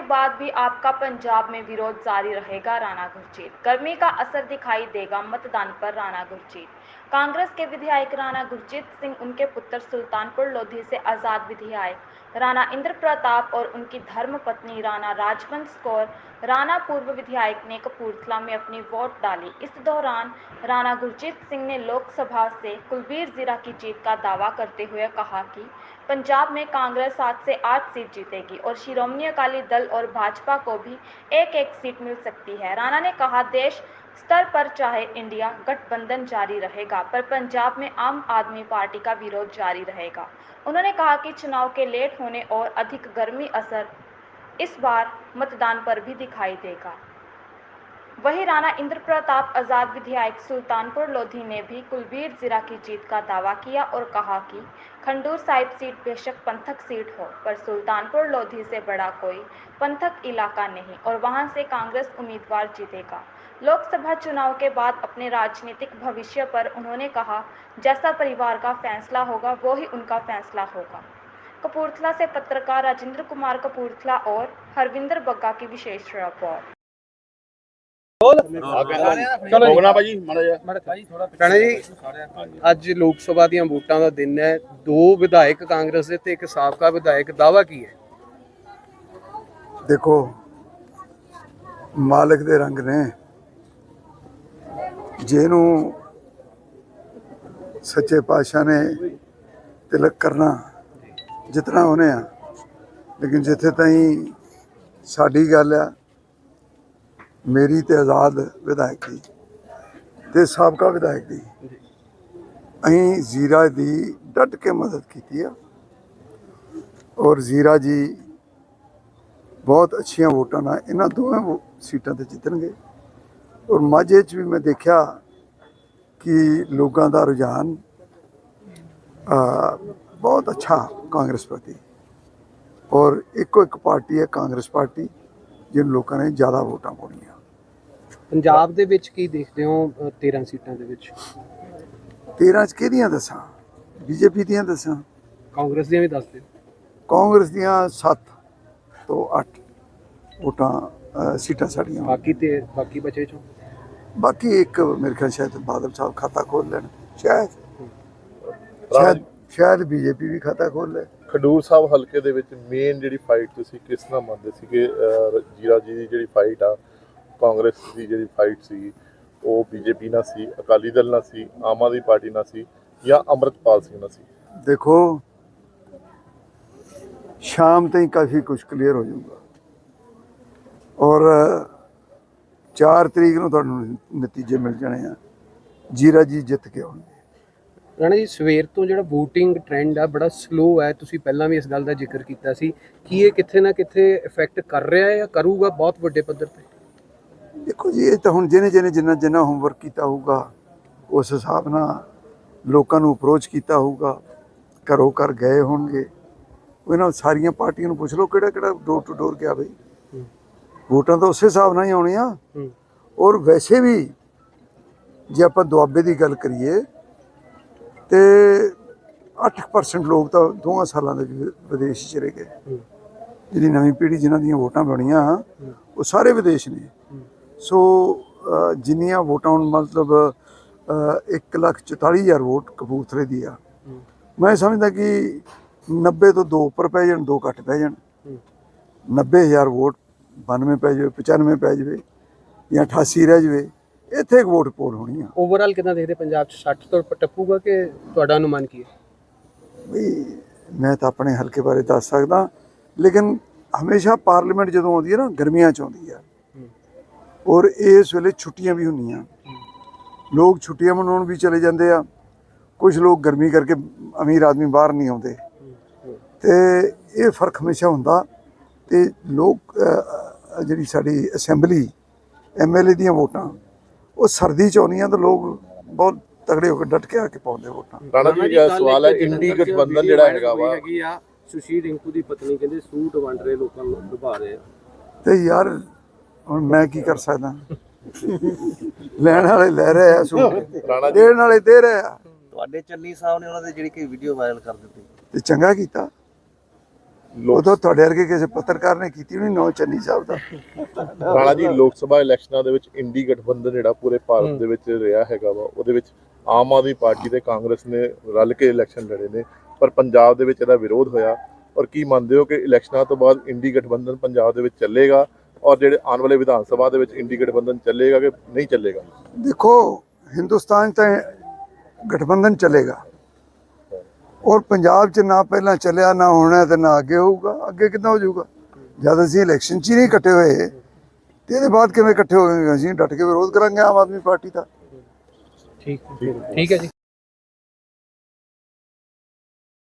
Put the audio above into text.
बाद भी आपका पंजाब में विरोध जारी रहेगा राणा गुरजीत गर्मी का असर दिखाई देगा मतदान पर राणा गुरजीत कांग्रेस के विधायक राणा गुरजीत सिंह, उनके पुत्र सुल्तानपुर लोधी से आज़ाद विधायक राणा इंद्र प्रताप और उनकी धर्म पत्नी राणा राजवंश कौर, राणा पूर्व विधायक ने कपूरथला में अपनी वोट डाली। इस दौरान राणा गुरजीत सिंह ने लोकसभा से कुलबीर जिला की जीत का दावा करते हुए कहा कि पंजाब में कांग्रेस सात से आठ सीट जीतेगी और शिरोमणि अकाली दल और भाजपा को भी एक एक सीट मिल सकती है। राणा ने कहा, देश स्तर पर चाहे इंडिया गठबंधन जारी रहेगा, पर पंजाब में आम आदमी पार्टी का विरोध जारी रहेगा। उन्होंने कहा कि चुनाव के लेट होने और अधिक गर्मी असर इस बार मतदान पर भी दिखाई देगा। वहीं राणा इंद्र प्रताप आज़ाद विधायक सुल्तानपुर लोधी ने भी कुलबीर जिला की जीत का दावा किया और कहा कि खंडूर साहिब सीट बेशक पंथक सीट हो, पर सुल्तानपुर लोधी से बड़ा कोई पंथक इलाका नहीं और वहाँ से कांग्रेस उम्मीदवार जीतेगा। लोकसभा चुनाव के बाद अपने राजनीतिक भविष्य पर उन्होंने कहा जैसा परिवार का फैसला होगा वो ही उनका फैसला होगा कपूरथला से पत्रकार राजेंद्र कुमार कपूरथला और हरविंदर बग्गा की विशेष रिपोर्ट ਚਲੋ ਹੋਣਾ ਭਾਜੀ ਮਾੜਾ ਜਿਹਾ ਰਾਣਾ ਜੀ ਅੱਜ ਲੋਕ ਸਭਾ ਦੀਆਂ ਵੋਟਾਂ ਦਾ ਦਿਨ ਹੈ ਦੋ ਵਿਧਾਇਕ ਕਾਂਗਰਸ ਦੇ ਤੇ ਇੱਕ ਸਾਬਕਾ ਵਿਧਾਇਕ ਦਾਵਾ ਕੀ ਹੈ ਦੇਖੋ ਮਾਲਕ ਦੇ ਰੰਗ ਨੇ ਜਿਹਨੂੰ ਸੱਚੇ ਪਾਤਸ਼ਾਹ ਨੇ ਤਿਲਕ ਕਰਨਾ, ਜਿਤਨਾ ਉਹਨੇ ਆ। ਲੇਕਿਨ ਜਿੱਥੇ ਤਾਈਂ ਸਾਡੀ ਗੱਲ ਆ, ਮੇਰੀ ਤੇ ਆਜ਼ਾਦ ਵਿਧਾਇਕ ਦੀ ਤੇ ਸਾਬਕਾ ਵਿਧਾਇਕ ਦੀ। ਅਸੀਂ ਜ਼ੀਰਾ ਦੀ ਡਟ ਕੇ ਮਦਦ ਕੀਤੀ ਆ। ਔਰ ਜ਼ੀਰਾ ਜੀ ਬਹੁਤ ਅੱਛੀਆਂ ਵੋਟਾਂ ਨਾਲ ਇਹਨਾਂ ਦੋਵੇਂ ਵੋ- ਸੀਟਾਂ ਤੇ ਜਿੱਤਣਗੇ। ਔਰ ਮਾਝੇ 'ਚ ਵੀ ਮੈਂ ਦੇਖਿਆ ਕਿ ਲੋਕਾਂ ਦਾ ਰੁਝਾਨ ਬਹੁਤ ਅੱਛਾ ਕਾਂਗਰਸ ਪ੍ਰਤੀ। ਔਰ ਇੱਕੋ ਇੱਕ ਪਾਰਟੀ ਹੈ ਕਾਂਗਰਸ ਪਾਰਟੀ ਜਿਹਨੂੰ ਲੋਕਾਂ ਨੇ ਜ਼ਿਆਦਾ ਵੋਟਾਂ ਪਾਉਣੀਆਂ। ਪੰਜਾਬ ਦੇ ਵਿੱਚ ਕੀ ਦੇਖਦੇ ਹੋ ਅ, 13 ਸੀਟਾਂ ਦੇ ਵਿੱਚ? 13 ਚ ਕਿਹਦੀਆਂ ਦੱਸਾਂ? ਬੀਜੇਪੀ ਦੀਆਂ ਦੱਸਾਂ? ਕਾਂਗਰਸ ਦੀਆਂ ਵੀ ਦੱਸ ਦਿਓ। ਕਾਂਗਰਸ ਦੀਆਂ 7 ਤੋਂ 8 ਵੋਟਾਂ ਸੀਟਾਂ ਸਾਡੀਆਂ ਬਾਕੀ ਤੇ ਬਾਕੀ ਬਚੇ ਚੋਂ? ਬਾਕੀ ਇੱਕ ਮੇਰੇ ਖਿਆਲ ਸ਼ਾਇਦ ਬਾਦਲ ਸਾਹਿਬ ਖਾਤਾ ਖੋਲ ਲੈਣ। ਸ਼ਾਇਦ। ਸ਼ਾਇਦ ਸ਼ਾਇਦ ਬੀਜੇਪੀ ਵੀ ਖਾਤਾ ਖੋਲ ਲੈ। ਖਡੂਰ ਸਾਹਿਬ ਹਲਕੇ ਦੇ ਵਿੱਚ ਮੇਨ ਜਿਹੜੀ ਫਾਈਟ ਤੁਸੀਂ ਕਿਸ ਤਰ੍ਹਾਂ ਮੰਨਦੇ ਸੀ ਕਿ ਅਹ, ਜੀਰਾ ਜੀ ਦੀ ਜਿਹੜੀ ਫਾਈਟ ਆ ਕਾਂਗਰਸ ਦੀ ਜਿਹੜੀ ਫਾਈਟ ਸੀ ਉਹ ਬੀਜੇਪੀ ਨਾਲ ਸੀ ਅਕਾਲੀ ਦਲ ਨਾਲ ਸੀ ਆਮ ਆਦਮੀ ਪਾਰਟੀ ਨਾਲ ਸੀ ਜਾਂ ਅੰਮ੍ਰਿਤਪਾਲ ਸਿੰਘ ਨਾਲ ਸੀ? ਦੇਖੋ ਸ਼ਾਮ ਤਾਈਂ ਕਾਫੀ ਕੁਝ ਕਲੀਅਰ ਹੋ ਜਾਊਗਾ। ਔਰ 4 ਤਰੀਕ ਨੂੰ ਤੁਹਾਨੂੰ ਨਤੀਜੇ ਮਿਲ ਜਾਣੇ ਆ। ਜੀਰਾ ਜੀ ਜਿੱਤ ਕੇ ਆਉਣਗੇ। ਰਾਣਾ ਜੀ ਸਵੇਰ ਤੋਂ ਜਿਹੜਾ VOTING ਟ੍ਰੈਂਡ ਆ ਬੜਾ ਸਲੋ ਹੈ ਤੁਸੀਂ ਪਹਿਲਾਂ ਵੀ ਇਸ ਗੱਲ ਦਾ ਜ਼ਿਕਰ ਕੀਤਾ ਸੀ ਕੀ ਇਹ ਕਿੱਥੇ ਨਾ ਕਿੱਥੇ ਇਫੈਕਟ ਕਰ ਰਿਹਾ ਹੈ ਜਾਂ ਕਰੂਗਾ ਬਹੁਤ ਵੱਡੇ ਪੱਧਰ ਤੇ। ਦੇਖੋ ਜੀ ਇਹ ਤਾਂ ਹੁਣ ਜਿਹਨੇ ਜਿਹਨੇ ਜਿੰਨਾ ਜਿੰਨਾ ਹੋਮਵਰਕ ਕੀਤਾ ਹੋਊਗਾ ਉਸ ਹਿਸਾਬ ਨਾਲ ਲੋਕਾਂ ਨੂੰ ਅਪਰੋਚ ਕੀਤਾ ਹੋਊਗਾ। ਘਰੋਂ ਘਰ ਗਏ ਹੋਣਗੇ। ਉਹਨਾਂ ਸਾਰੀਆਂ ਪਾਰਟੀਆਂ ਨੂੰ ਪੁੱਛ ਲਓ ਕਿਹੜਾ ਕਿਹੜਾ ਡੋਰ ਟੂ ਡੋਰ ਗਿਆ ਬਈ। ਵੋਟਾਂ ਤਾਂ ਉਸੇ ਹਿਸਾਬ ਨਾਲ ਹੀ ਆਉਣੀਆਂ। ਔਰ ਵੈਸੇ ਵੀ ਜੇ ਆਪਾਂ ਦੁਆਬੇ ਦੀ ਗੱਲ ਕਰੀਏ ਤੇ 8% ਲੋਕ ਤਾਂ ਦੋਹਾਂ ਸਾਲਾਂ ਦੇ ਵਿਦੇਸ਼ 'ਚ ਚਲੇ ਗਏ। ਜਿਹੜੀ ਨਵੀਂ ਪੀੜ੍ਹੀ ਜਿਨ੍ਹਾਂ ਦੀਆਂ ਵੋਟਾਂ ਬਣੀਆਂ ਉਹ ਸਾਰੇ ਵਿਦੇਸ਼ ਨੇ। ਸੋ ਜਿੰਨੀਆਂ ਵੋਟਾਂ ਹੁਣ ਮਤਲਬ 144000 ਵੋਟ ਕਪੂਰਥਲੇ ਦੀ ਆ। ਮੈਂ ਸਮਝਦਾ ਕਿ 90 ਤੋਂ 2 ਉੱਪਰ ਪੈ ਜਾਣ 2 ਘੱਟ ਪੈ ਜਾਣ। ਹੂੰ। 90000 ਵੋਟ 92 ਪੈ ਜਾਵੇ 95 ਪੈ ਜਾਵੇ ਜਾਂ 88 ਰਹਿ ਜਾਵੇ ਇੱਥੇ ਇੱਕ ਵੋਟ ਪੋਲ ਹੋਣੀ ਆ। ਓਵਰਆਲ ਕਿਦਾਂ ਦੇਖਦੇ ਪੰਜਾਬ 'ਚ 60 ਤੋਂ ਟੱਪੂਗਾ ਕਿ ਤੁਹਾਡਾ ਅਨੁਮਾਨ ਕੀ ਹੈ? ਵੀ ਮੈਂ ਤਾਂ ਆਪਣੇ ਹਲਕੇ ਬਾਰੇ ਦੱਸ ਸਕਦਾ ਲੇਕਿਨ ਹਮੇਸ਼ਾ ਪਾਰਲੀਮੈਂਟ ਜਦੋਂ ਆਉਂਦੀ ਹੈ ਨਾ ਗਰਮੀਆਂ ਚ ਆਉਂਦੀ ਆ ਔਰ ਇਸ ਵੇਲੇ ਛੁੱਟੀਆਂ ਵੀ ਹੁੰਦੀਆਂ। ਲੋਕ ਛੁੱਟੀਆਂ ਮਨਾਉਣ ਵੀ ਚਲੇ ਜਾਂਦੇ ਆ। ਕੁਝ ਲੋਕ ਗਰਮੀ ਕਰਕੇ ਅਮੀਰ ਆਦਮੀ ਬਾਹਰ ਨਹੀਂ ਆਉਂਦੇ। ਤੇ ਇਹ ਫ਼ਰਕ ਹਮੇਸ਼ਾ ਹੁੰਦਾ। ਤੇ ਲੋਕ ਜਿਹੜੀ ਸਾਡੀ ਅਸੈਂਬਲੀ ਐਮਐਲਏ ਦੀਆਂ ਵੋਟਾਂ ਉਹ ਸਰਦੀ ਚ ਆਉਂਦੀਆਂ ਤਾਂ ਲੋਕ ਬਹੁਤ ਤਗੜੇ ਹੋ ਕੇ ਡਟ ਕੇ ਆ ਕੇ ਪਾਉਂਦੇ ਵੋਟਾਂ। ਰਾਣਾ ਜੀ ਦਾ ਸਵਾਲ ਹੈ ਇੰਡੀ ਗਠਬੰਧਨ ਜਿਹੜਾ ਹੈਗਾ ਵਾ। ਹੈਗੀ ਆ ਸੁਸ਼ੀਲ ਰਿੰਕੂ ਦੀ ਪਤਨੀ ਕਹਿੰਦੇ ਸੂਟ ਵੰਡ ਰਹੇ ਲੋਕਾਂ ਨੂੰ ਲੁਭਾ ਰਹੇ ਆ। ਤੇ ਯਾਰ ਹੁਣ ਮੈਂ ਕੀ ਕਰ ਸਕਦਾ? ਲੈਣ ਵਾਲੇ ਲੈ ਰਹੇ ਆ ਸੂਟ। ਰਾਣਾ ਦੇਣ ਵਾਲੇ ਦੇ ਰਹੇ ਆ। ਤੁਹਾਡੇ ਚੰਨੀ ਸਾਹਿਬ ਨੇ ਉਹਨਾਂ ਦੇ ਜਿਹੜੀ ਕਿ ਵੀਡੀਓ ਵਾਇਰਲ ਕਰ ਦਿੱਤੀ। ਤੇ ਚੰਗਾ ਕੀਤਾ। ਉਦੋਂ ਤੁਹਾਡੇ ਵਰਗੇ ਕਿਸੇ ਪੱਤਰਕਾਰ ਨੇ ਕੀਤੀ ਨਹੀਂ ਨੌ ਚੰਨੀ ਸਾਹਿਬ ਦਾ। ਰਾਣਾ ਜੀ ਲੋਕ ਸਭਾ ਇਲੈਕਸ਼ਨਾਂ ਦੇ ਵਿੱਚ ਇੰਡੀ ਗਠਬੰਧਨ ਜਿਹੜਾ ਪੂਰੇ ਭਾਰਤ ਦੇ ਵਿੱਚ ਰਿਹਾ ਹੈਗਾ ਵਾ ਉਹਦੇ ਵਿੱਚ ਆਮ ਆਦਮੀ ਪਾਰਟੀ ਤੇ ਕਾਂਗਰਸ ਨੇ ਰਲ ਕੇ ਇਲੈਕਸ਼ਨ ਲੜੇ ਨੇ ਪਰ ਪੰਜਾਬ ਦੇ ਵਿੱਚ ਇਹਦਾ ਵਿਰੋਧ ਹੋਇਆ। ਔਰ ਕੀ ਮੰਨਦੇ ਹੋ ਕਿ ਇਲੈਕਸ਼ਨਾਂ ਤੋਂ ਬਾਅਦ ਇੰਡੀ ਗਠਬੰਧਨ ਪੰਜਾਬ ਦੇ ਵਿੱਚ ਚੱਲੇਗਾ? ਔਰ ਜਿਹੜੇ ਆਉਣ ਵਾਲੇ ਵਿਧਾਨ ਸਭਾ ਦੇ ਵਿੱਚ ਇੰਡੀ ਗਠਬੰਧਨ ਚੱਲੇਗਾ ਕਿ ਨਹੀਂ ਚੱਲੇਗਾ? ਦੇਖੋ ਹਿੰਦੁਸਤਾਨ ਤਾਂ ਗਠਬੰਧਨ ਚੱਲੇਗਾ। ਔਰ ਪੰਜਾਬ 'ਚ ਨਾ ਪਹਿਲਾਂ ਚੱਲਿਆ, ਨਾ ਹੋਣਾ ਤੇ ਨਾ ਅੱਗੇ ਹੋਊਗਾ। ਅੱਗੇ ਕਿੱਦਾਂ ਹੋ ਜਾਊਗਾ? ਜਦ ਅਸੀਂ ਇਲੈਕਸ਼ਨ 'ਚ ਹੀ ਨਹੀਂ ਇਕੱਠੇ ਹੋਏ, ਤੇ ਇਹਦੇ ਬਾਅਦ ਕਿਵੇਂ ਇਕੱਠੇ ਹੋਵਾਂਗੇ ਅਸੀਂ ਡਟ ਕੇ ਵਿਰੋਧ ਕਰਾਂਗੇ ਆਮ ਆਦਮੀ ਪਾਰਟੀ ਦਾ। ਠੀਕ ਠੀਕ ਹੈ ਜੀ।